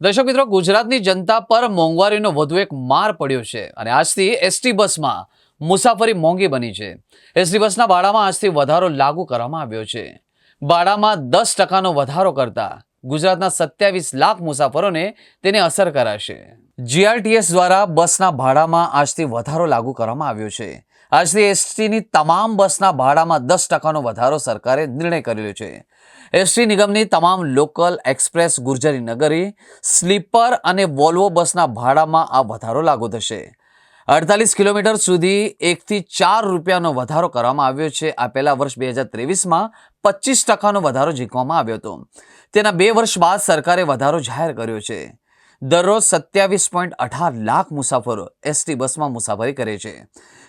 દર્શક મિત્રો, ગુજરાતની જનતા પર મોંઘવારીનો વધુ એક માર પડ્યો છે અને આજથી એસટી બસમાં મુસાફરી મોંઘી બની છે. એસટી બસના ભાડામાં આજથી વધારો લાગુ કરવામાં આવ્યો છે. ભાડામાં દસ ટકાનો વધારો કરતા ગુજરાતના સત્યાવીસ લાખ મુસાફરોને તેને અસર કરાશે. જીઆરટીએસ દ્વારા બસના ભાડામાં આજથી વધારો લાગુ કરવામાં આવ્યો છે. આજથી એસટીની તમામ બસના ભાડામાં દસ ટકાનો વધારો સરકારે નિર્ણય કરેલો છે. એસટી નિગમની તમામ લોકલ એક્સપ્રેસ ગુર્જરી નગરી, સ્લીપર અને વોલ્વો બસના ભાડામાં આ વધારો લાગુ થશે. અડતાલીસ કિલોમીટર સુધી એકથી ચાર રૂપિયાનો વધારો કરવામાં આવ્યો છે. આ પહેલા વર્ષ બે હજાર ત્રેવીસમાં પચીસ ટકાનો વધારો ઝીંકવામાં આવ્યો હતો. તેના બે વર્ષ બાદ સરકારે વધારો જાહેર કર્યો છે. દરરોજ સત્યાવીસ પોઈન્ટ અઢાર લાખ મુસાફરો એસટી બસમાં મુસાફરી કરે છે.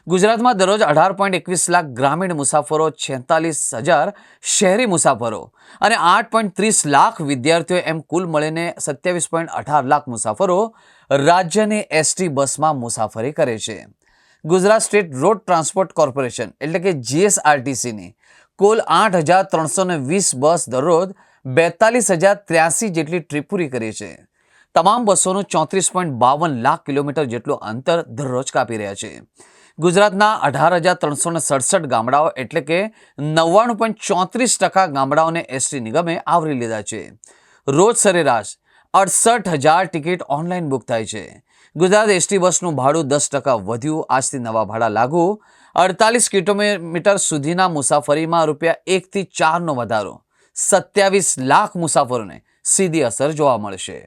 ગુજરાતમાં દરરોજ અઢાર પોઈન્ટ એકવીસ લાખ ગ્રામીણ મુસાફરો, છેતાલીસ હજાર શહેરી મુસાફરો અને આઠ પોઈન્ટ ત્રીસ લાખ વિદ્યાર્થીઓ એમ કુલ મળીને સત્યાવીસ પોઈન્ટ અઢાર લાખ મુસાફરો રાજ્યની એસટી બસમાં મુસાફરી કરે છે. Gujarat state road transport corporation એટલે કે જીએસઆરટીસીની કુલ આઠ હજાર ત્રણસો વીસ બસ દરરોજ બેતાલીસ હજાર ત્ર્યાસી જેટલી ટ્રીપ પૂરી કરી છે. તમામ બસોનું ચોત્રીસ પોઈન્ટ બાવન લાખ કિલોમીટર જેટલું અંતર દરરોજ કાપી રહ્યા છે. ગુજરાતના અઢાર હજાર ત્રણસો ને સડસઠ ગામડાઓ એટલે કે નવ્વાણું પોઈન્ટ ચોત્રીસ ટકા ગામડાઓને એસટી નિગમે આવરી લીધા છે. રોજ સરેરાશ અડસઠ હજાર ટિકિટ ઓનલાઈન બુક થાય છે. ગુજરાત એસટી બસનું ભાડું દસ ટકા વધ્યું. આજથી નવા ભાડા લાગુ. અડતાલીસ કિલોમીટર સુધીના મુસાફરીમાં રૂપિયા એકથી ચારનો વધારો. સત્યાવીસ લાખ મુસાફરોને સીધી અસર જોવા મળશે.